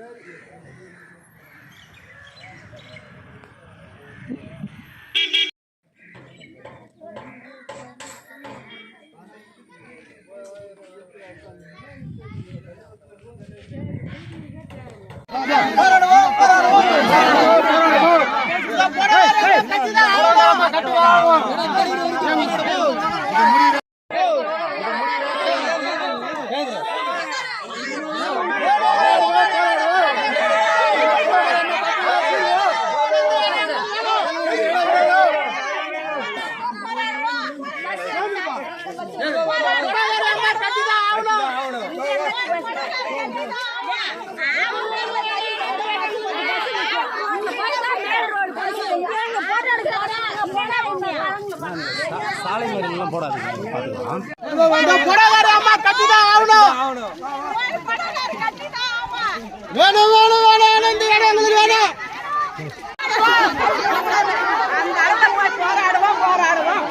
சாலை வேணும் வேணும் வேணும் வேணும் இந்த இடம் எங்களுக்கு வேணும். அந்த இடத்துல போய் போராடுவோம் போராடுவோம்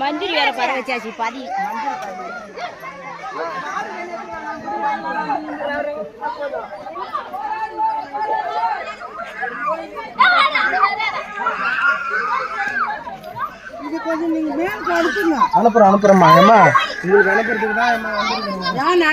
மந்திரி வேற பற வச்சாச்சு பாதி இது அனுப்புறேன் அனுப்புறேம்மா. ஏம்மா? உங்களுக்கு அனுப்புறதுக்கு தான் அம்மா வந்திருக்கணும் ஏன்னா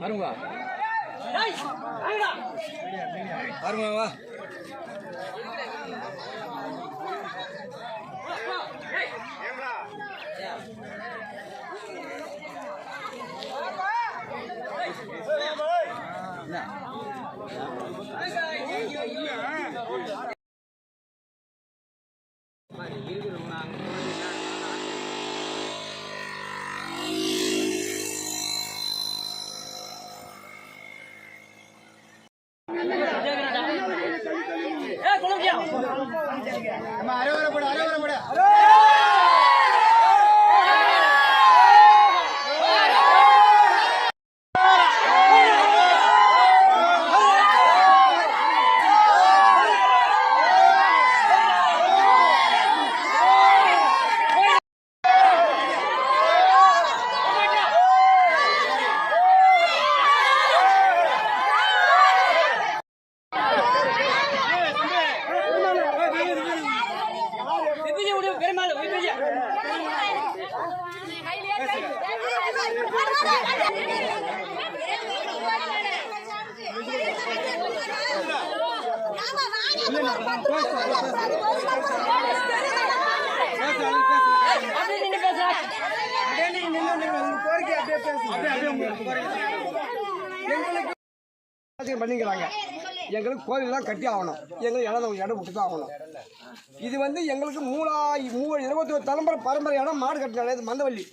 பாருங்க பாருங்க வா. பண்ணிக்கிறாங்க எங்களுக்கு கோயிலெல்லாம் கட்டி ஆகணும். எங்களுக்கு இடம் இடம் விட்டு தான் ஆகணும். இது வந்து எங்களுக்கு மூணா மூ இருபத்தி ஒரு தலைமுறை இடம் மாடு கட்டின இது மந்தவள்ளி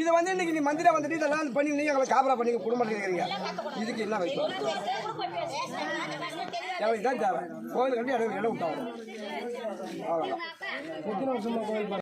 இது வந்து இன்னைக்கு நீ மந்திரம் வந்துட்டு இதெல்லாம் பண்ணி நீங்கள் எங்களை காபரா பண்ணி குடும்பத்தில் இருக்கிறீங்க இதுக்கு என்ன வைக்கும்? எங்களுக்கு தான் தேவை. கோயில் கட்டி இடம் இடம் ஆகணும் அவ்வளோதான் எத்தனை வருஷமா கோயில்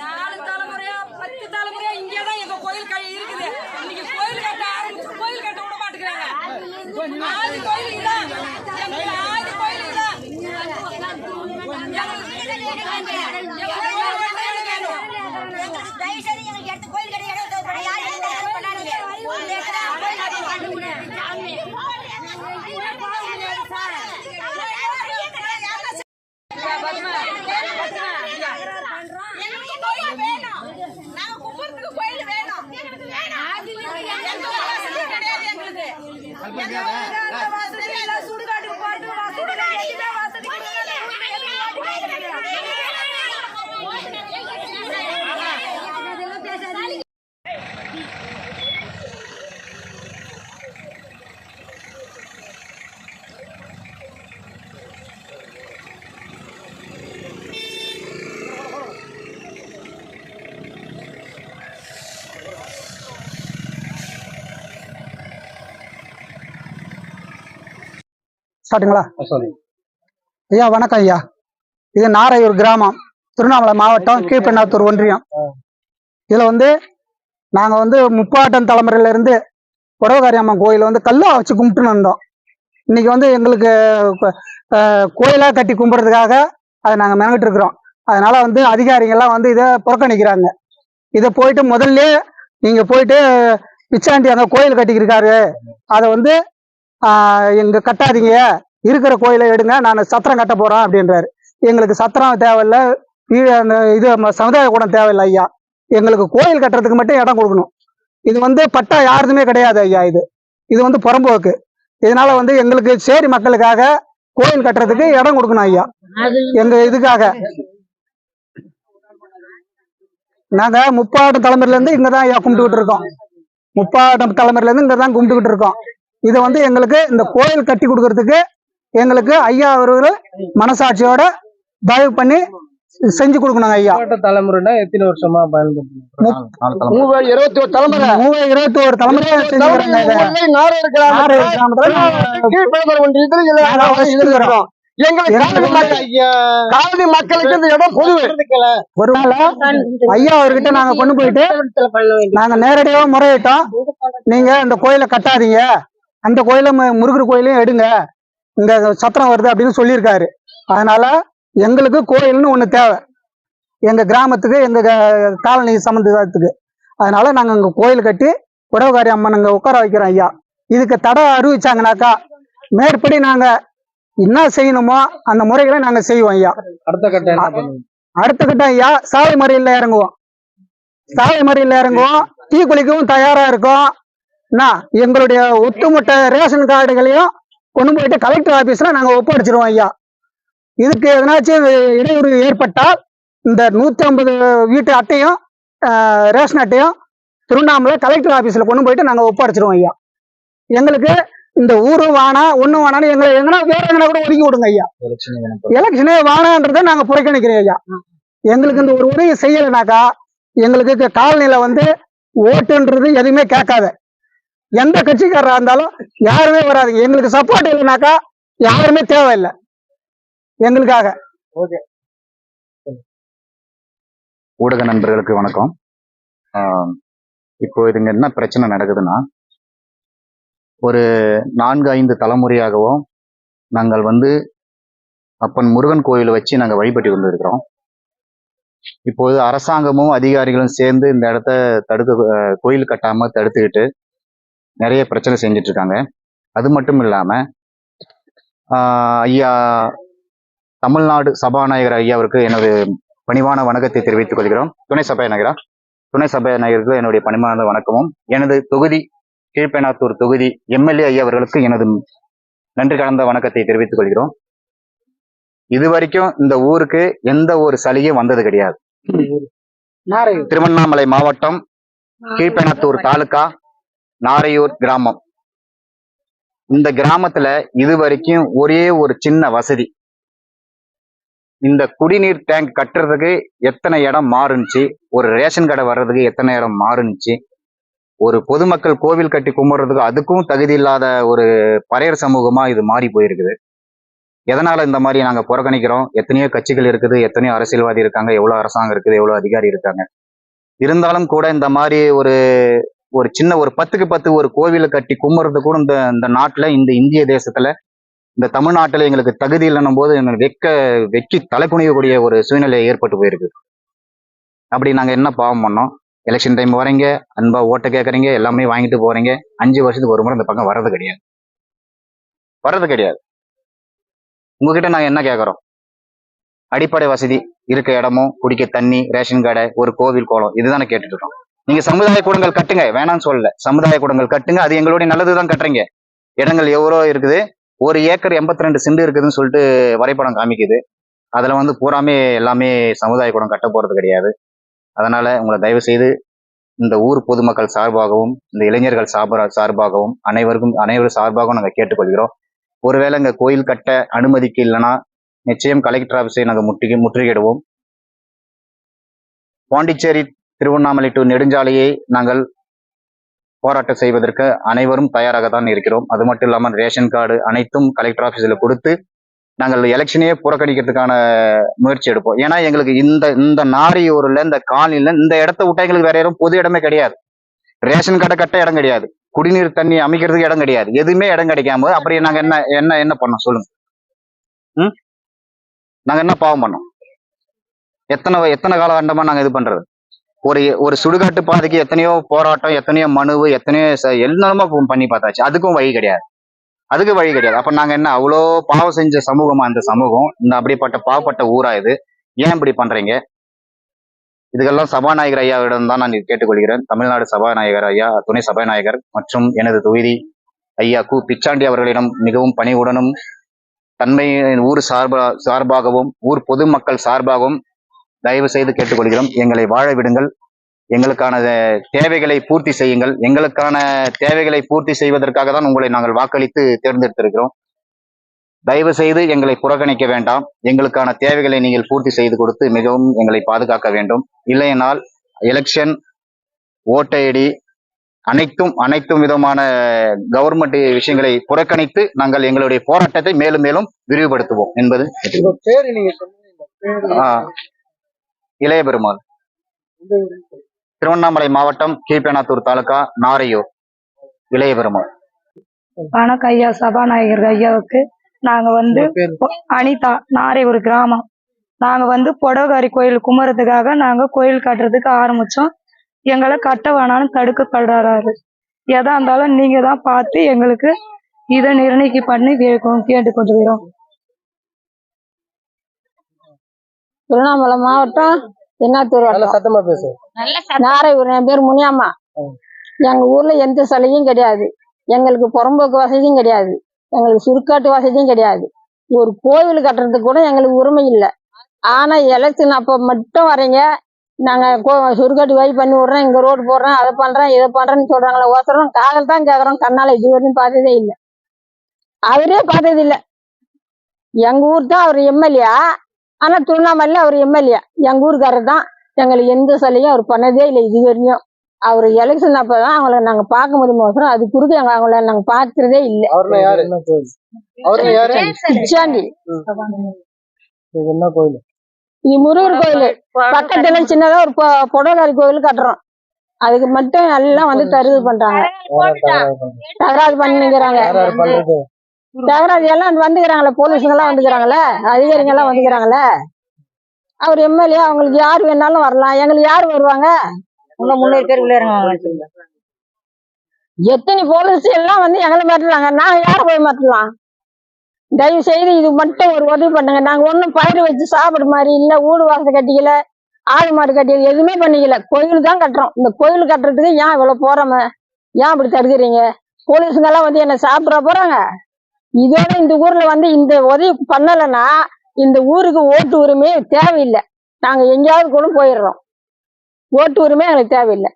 நாலு தலைமுறையா பத்து தலைமுறையா இங்கே தான் எங்க கோயில் கை இருக்குது. இன்னைக்கு கோயில் கட்ட ஆரம்பிச்சு கோயில் கட்ட விட மாட்டேங்கிறாங்க. ஆதி கோயில் தான் எங்களுக்கு ஆதி கோயில் தான் எங்களுக்கு எங்களுக்கு கோயில் கட்ட இடம் வேணும். எங்களுக்கு கோயில் வேணும் நாங்க கும்புறதுக்கு கோயில் வேணும் எந்த ஒரு வசதியும் கிடையாது எங்களுக்கு எந்த ஒரு வசதியும் இல்லை. சுடுகாட்டுக்கு போறதுக்கு வசதி இல்லை. எந்த வசதி கிடையாது. சொல்லு ஐயா வணக்கம் ஐயா. இது நாரையூர் கிராமம் திருவண்ணாமலை மாவட்டம் கீழ்பெண்ணாத்தூர் ஒன்றியம். இதில் வந்து நாங்கள் வந்து முப்பாட்டம் தலைமுறையில இருந்து புடவகாரி அம்மன் கோயிலை வந்து கல்லா வச்சு கும்பிட்டுன்னு இருந்தோம் இன்னைக்கு வந்து எங்களுக்கு கோயிலாக கட்டி கும்பிட்றதுக்காக அதை நாங்கள் மெனக்கிட்டு இருக்கிறோம். அதனால வந்து அதிகாரிகள்லாம் வந்து இதை புறக்கணிக்கிறாங்க. இதை போயிட்டு முதல்ல நீங்கள் போயிட்டு பிச்சாண்டி அங்கே கோயில் கட்டிக்கிருக்காரு. அதை வந்து இங்கே கட்டாதீங்க. இருக்கிற கோயிலை எடுங்க நான் சத்திரம் கட்ட போறேன் அப்படின்றாரு. எங்களுக்கு சத்திரம் தேவையில்ல அந்த இது சமுதாய கூடம் தேவையில்லை ஐயா. எங்களுக்கு கோயில் கட்டுறதுக்கு மட்டும் இடம் கொடுக்கணும். இது வந்து பட்டா யாருதுமே கிடையாது ஐயா இது. இது வந்து புறம்போக்கு. இதனால வந்து எங்களுக்கு சேரி மக்களுக்காக கோயில் கட்டுறதுக்கு இடம் கொடுக்கணும் ஐயா. எங்க இதுக்காக. நாங்க முப்பாட்டம் தலைமுறையில இருந்து இங்கதான் ஐயா கும்பிட்டுக்கிட்டு இருக்கோம். முப்பாட்டம் தலைமுறையில இருந்து இங்கதான் கும்பிட்டுக்கிட்டு இருக்கோம். இதை வந்து எங்களுக்கு இந்த கோயில் கட்டி கொடுக்கறதுக்கு எங்களுக்கு ஐயா அவர்கள் மனசாட்சியோட தயவு பண்ணி செஞ்சு கொடுக்கணும் ஐயா. தலைமுறைனா எத்தனை வருஷமா பயன்படுத்தி மூவ இருபத்தி ஒரு தலைமுறை மூணு இருபத்தி ஒரு மக்கள் காவடி மக்களுக்கு இந்த இடம் பொது ஒரு நாள் ஐயா அவர்கிட்ட நாங்க கொண்டு போயிட்டு நாங்க நேரடியாக முறையிட்டோம். நீங்க இந்த கோயிலை கட்டாதீங்க. அந்த கோயிலை முருகர் கோயிலையும் எடுங்க. இங்க சத்திரம் வருது அப்படின்னு சொல்லியிருக்காரு. அதனால எங்களுக்கு கோயில்னு ஒண்ணு தேவை. எங்க கிராமத்துக்கு எங்க காலனி சம்பந்தத்துக்கு. அதனால நாங்க அங்க கோயில் கட்டி உடவுகாரி அம்மன் அங்க உட்கார வைக்கிறோம் ஐயா. இதுக்கு தடை அறிவிச்சாங்கனாக்கா மேற்படி நாங்க என்ன செய்யணுமோ அந்த முறைகளை நாங்க செய்வோம் ஐயா. அடுத்த கட்டம் அடுத்த கட்டம் ஐயா சாலை மறியல்ல இறங்குவோம். சாலை மறியல்ல இறங்குவோம். டீ குளிக்கவும் தயாரா இருக்கோம். என்ன எங்களுடைய ஒட்டுமொத்த ரேஷன் கார்டுகளையும் கொண்டு போயிட்டு கலெக்டர் ஆபீஸ்ல நாங்க ஒப்படைச்சிருவோம் ஐயா. இதுக்கு எதனாச்சும் இடையூறு ஏற்பட்டால் இந்த நூத்தி ஐம்பது வீட்டு அட்டையும் ரேஷன் அட்டையும் திருவண்ணாமலை கலெக்டர் ஆபீஸ்ல கொண்டு போயிட்டு நாங்க ஒப்படைச்சிருவோம் ஐயா. எங்களுக்கு இந்த ஊரும் வேணாம் ஒண்ணும் வேணாம்னு எங்களை எங்கன்னா வேற எங்கன்னா கூட ஒதுக்கி விடுங்க ஐயா. எலெக்ஷனே வேணான்றதை நாங்க புறக்கணிக்கிறோம் ஐயா. எங்களுக்கு இந்த ஒரு உதவி செய்யலைனாக்கா எங்களுக்கு காலனில வந்து ஓட்டுன்றது எதுவுமே கேட்காத. எந்த கட்சிக்காரரா இருந்தாலும் யாருமே வராதுங்க எங்களுக்கு சப்போர்ட் இல்லைனாக்கா யாருமே தேவையில்லை. எங்களுக்காக. ஊடக நண்பர்களுக்கு வணக்கம். இப்போ இதுங்க என்ன பிரச்சனை நடக்குதுன்னா ஒரு நான்கு ஐந்து தலைமுறையாகவும் நாங்கள் வந்து அப்பன் முருகன் கோயில் வச்சு நாங்கள் வழிபட்டு கொண்டிருக்கிறோம் இப்போது அரசாங்கமும் அதிகாரிகளும் சேர்ந்து இந்த இடத்த தடுக்க கோயில் கட்டாம தடுத்துக்கிட்டு நிறைய பிரச்சனை செஞ்சுட்டு இருக்காங்க அது மட்டும் இல்லாம ஆஹ், ஐயா தமிழ்நாடு சபாநாயகர் ஐயா அவருக்கு எனது பணிவான வணக்கத்தை தெரிவித்துக் கொள்கிறோம். துணை சபாநாயகரா? துணை சபாநாயகருக்கு என்னுடைய பணிவான வணக்கமும். எனது தொகுதி கீழ்பெனாத்தூர் தொகுதி எம்எல்ஏ ஐயா அவர்களுக்கு எனது நன்றி கலந்த வணக்கத்தை தெரிவித்துக் கொள்கிறோம். இதுவரைக்கும் இந்த ஊருக்கு எந்த ஒரு சலுகையும் வந்தது கிடையாது. திருவண்ணாமலை மாவட்டம் கீழ்பெனாத்தூர் தாலுகா நாரையூர் கிராமம். இந்த கிராமத்துல இதுவரைக்கும் ஒரே ஒரு சின்ன வசதி. இந்த குடிநீர் டேங்க் கட்டுறதுக்கு எத்தனை இடம் மாறுனுச்சு ஒரு ரேஷன் கடை வர்றதுக்கு எத்தனை இடம் மாறுனுச்சு ஒரு பொதுமக்கள் கோவில் கட்டி கும்பிடுறதுக்கு அதுக்கும் தகுதி இல்லாத ஒரு பறையர் சமூகமா இது மாறி போயிருக்குது. எதனால இந்த மாதிரி நாங்க புறக்கணிக்கிறோம்? எத்தனையோ கட்சிகள் இருக்குது எத்தனையோ அரசியல்வாதி இருக்காங்க எவ்வளவு அரசாங்கம் இருக்குது எவ்வளவு அதிகாரி இருக்காங்க. இருந்தாலும் கூட இந்த மாதிரி ஒரு ஒரு சின்ன ஒரு பத்துக்கு பத்து ஒரு கோவிலை கட்டி கும்புறது கூட இந்த இந்த நாட்டுல இந்த இந்திய தேசத்துல இந்த தமிழ்நாட்டுல எங்களுக்கு தகுதி இல்லைன்னும் போது எங்களுக்கு வெக்க வெக்கி தலைக்குனியக்கூடிய ஒரு சூழ்நிலை ஏற்பட்டு போயிருக்கு. அப்படி நாங்க என்ன பாவம் பண்ணோம்? எலெக்ஷன் டைம் வரீங்க அன்பா ஓட்ட கேட்குறீங்க எல்லாமே வாங்கிட்டு போறீங்க. அஞ்சு வருஷத்துக்கு ஒரு முறை இந்த பக்கம் வர்றது கிடையாது. வர்றது கிடையாது. உங்ககிட்ட நாங்கள் என்ன கேட்குறோம் அடிப்படை வசதி இருக்க இடமும் குடிக்க தண்ணி ரேஷன் கடை ஒரு கோவில் கோலம் இதுதானே கேட்டுட்டு இருக்கோம். நீங்க சமுதாய கூடங்கள் கட்டுங்க வேணாம்னு சொல்லல. சமுதாய கூடங்கள் கட்டுங்க அது எங்களுடைய நல்லதுதான் கட்டுறீங்க. இடங்கள் எவ்வளோ இருக்குது? ஒரு ஏக்கர் எண்பத்தி ரெண்டு சென்ட் இருக்குதுன்னு சொல்லிட்டு வரைபடம் காமிக்குது. அதுல வந்து பூராமே எல்லாமே சமுதாய கூடம் கட்ட போறது கிடையாது. அதனால உங்களை தயவு செய்து இந்த ஊர் பொதுமக்கள் சார்பாகவும் இந்த இளைஞர்கள் சார்பா சார்பாகவும் அனைவருக்கும் அனைவரும் சார்பாகவும் நாங்கள் கேட்டுக்கொள்கிறோம். ஒருவேளை இங்கே கோயில் கட்ட அனுமதிக்கு இல்லைன்னா நிச்சயம் கலெக்டர் ஆஃபீஸை நாங்கள் முற்றுகை முற்றுகையிடுவோம். பாண்டிச்சேரி திருவண்ணாமலை டு நெடுஞ்சாலையை நாங்கள் போராட்டம் செய்வதற்கு அனைவரும் தயாராக தான் இருக்கிறோம். அது மட்டும் இல்லாமல் ரேஷன் கார்டு அனைத்தும் கலெக்டர் ஆஃபீஸில் கொடுத்து நாங்கள் எலெக்ஷனையே புறக்கணிக்கிறதுக்கான முயற்சி எடுப்போம். ஏன்னா எங்களுக்கு இந்த இந்த நாரியூர்ல இந்த காலனில இந்த இடத்த விட்டா எங்களுக்கு வேற யாரும் பொது இடமே கிடையாது. ரேஷன் கடை கட்ட இடம் கிடையாது. குடிநீர் தண்ணி அமைக்கிறதுக்கு இடம் கிடையாது. எதுவுமே இடம் கிடைக்காம அப்புறம் நாங்க என்ன என்ன என்ன பண்ணோம் சொல்லுங்க. ம்? நாங்க என்ன பாவம் பண்ணோம்? எத்தனை எத்தனை காலகண்டமா நாங்க இது பண்றது? ஒரு ஒரு சுடுகாட்டு பாதைக்கு எத்தனையோ போராட்டம் எத்தனையோ மனுவு எத்தனையோ எல்லாமே பண்ணி பார்த்தாச்சு. அதுக்கும் வழி கிடையாது. அதுக்கு வழி கிடையாது. அப்ப நாங்க என்ன அவ்வளோ பாவம் செஞ்ச சமூகமா அந்த சமூகம் இந்த அப்படிப்பட்ட பாவப்பட்ட ஊரா இது? ஏன் இப்படி பண்றீங்க? இதுக்கெல்லாம் சபாநாயகர் ஐயாவிடம் தான் நான் கேட்டுக்கொள்கிறேன். தமிழ்நாடு சபாநாயகர் ஐயா துணை சபாநாயகர் மற்றும் எனது தொகுதி ஐயா கு. பிச்சாண்டி அவர்களிடம் மிகவும் பணிவுடனும் தன்மையின் ஊர் சார்பா சார்பாகவும் ஊர் பொதுமக்கள் சார்பாகவும் தயவு செய்து கேட்டுக்கொள்கிறோம். எங்களை வாழ விடுங்கள். எங்களுக்கான தேவைகளை பூர்த்தி செய்யுங்கள். எங்களுக்கான தேவைகளை பூர்த்தி செய்வதற்காக தான் உங்களை நாங்கள் வாக்களித்து தேர்ந்தெடுத்திருக்கிறோம். தயவு செய்து எங்களை புறக்கணிக்க வேண்டாம். எங்களுக்கான தேவைகளை நீங்கள் பூர்த்தி செய்து கொடுத்து மிகவும் எங்களை பாதுகாக்க வேண்டும். இல்லையென்றால் எலெக்ஷன் ஓட்ட ஐடி அனைத்தும் அனைத்தும் விதமான கவர்மெண்ட் விஷயங்களை புறக்கணித்து நாங்கள் எங்களுடைய போராட்டத்தை மேலும் மேலும் விரிவுபடுத்துவோம். என்பது உங்க பேரு நீங்க சொன்னீங்க ஆஹ், இளைய பெருமாள் திருவண்ணாமலை மாவட்டம் கீழ்பேனாத்தூர் தாலுகா நாரையூர். இளைய பெருமாள் வணக்கம் ஐயா சபாநாயகர் ஐயாவுக்கு. நாங்க வந்து அனிதா நாரை ஒரு கிராமம். நாங்க வந்து புடவகாரி கோயில் கும்பிட்றதுக்காக நாங்க கோயில் கட்டுறதுக்கு ஆரம்பிச்சோம். எங்களை கட்ட வேணாம்னு தடுக்கப்படுறாரு எதா இருந்தாலும் நீங்க தான் பார்த்து எங்களுக்கு இதை நிர்ணயிக்க பண்ணி கேட்கும் கேட்டுக்கொள்கிறோம் திருவண்ணாமலை மாவட்டம் வட்டம். சத்தமா பேசு. நாரையூர் என் பேர் முனியம்மா. எங்க ஊர்ல எந்த சலுகையும் கிடையாது. எங்களுக்கு புறம்போக்கு வசதியும் கிடையாது. எங்களுக்கு சுருக்காட்டு வசதியும் கிடையாது. ஒரு கோவில் கட்டுறதுக்கு கூட எங்களுக்கு உரிமை இல்லை. ஆனா எலெக்ஷன் அப்ப மட்டும் வரீங்க. நாங்க கோ- சுருக்காட்டு வழி பண்ணி விடுறோம் இங்க ரோடு போடுறோம் அதை பண்றோம் இதை பண்றேன்னு சொல்றாங்களே ஒருத்தரும் காதல் தான் கேக்குறோம். கண்ணால இது வரையும் பார்த்ததே இல்லை. அவரே பார்த்தது இல்ல எங்க ஊர் தான் அவர் எம்எல்ஏ ஆனா திருவண்ணாமலையில அவர் எம்எல்ஏ எங்க ஊருக்காரர் தான் எங்களுக்கு எந்த சலுகையும் அவர் பண்ணதே இல்லை இது வரையும் அவர் எலெக்ஷன் அப்பதான் அவங்கள நாங்க பார்க்க முடியுமோ அது குறுக்க எங்க அவங்கள நாங்க பார்க்கறதே இல்லை கோயில் பிச்சாண்டி இது என்ன கோயில் இது முருகர் கோயில் பக்கத்துல சின்னதா ஒரு பொ- புடலரி கோயில் கட்டுறோம் அதுக்கு மட்டும் எல்லாம் வந்து தருது பண்றாங்க? தகராறு பண்ணிக்கிறாங்க தகராறு எல்லாம் வந்துக்கிறாங்களே போலீஸுங்க எல்லாம் வந்துக்கிறாங்களே? அதிகாரிங்க எல்லாம் வந்துக்கிறாங்களே? அவர் எம்எல்ஏ அவங்களுக்கு யார் வேணாலும் வரலாம். எங்களுக்கு யார் வருவாங்க? உங்க முன்னூறு பேர் உள்ள இறங்குவாங்க எத்தனை போலீஸ் எல்லாம் வந்து எங்களை மாட்டலாங்க நாங்க யாரை போய் மாட்டலாம் தயவு செய்து இது மட்டும் ஒரு உதவி பண்ணுங்க. நாங்க ஒண்ணும் பயிர் வச்சு சாப்பிட மாதிரி இல்ல ஊடு வாசல் கட்டிக்கல ஆடு மாடு கட்டிக்கல எதுவுமே பண்ணிக்கல. கோயில் தான் கட்டுறோம். இந்த கோயில் கட்டுறதுக்கு ஏன் இவ்வளவு போறோமே? ஏன் இப்படி தடுக்கிறீங்க? போலீஸுங்க எல்லாம் வந்து என்ன சாப்பிட போறாங்க? இதோட இந்த ஊர்ல வந்து இந்த உதவி பண்ணலைன்னா இந்த ஊருக்கு ஓட்டு உரிமையே தேவையில்லை. நாங்க எங்கேயாவது கூட போயிடுறோம். ஓட்டு உரிமை எங்களுக்கு தேவையில்லை.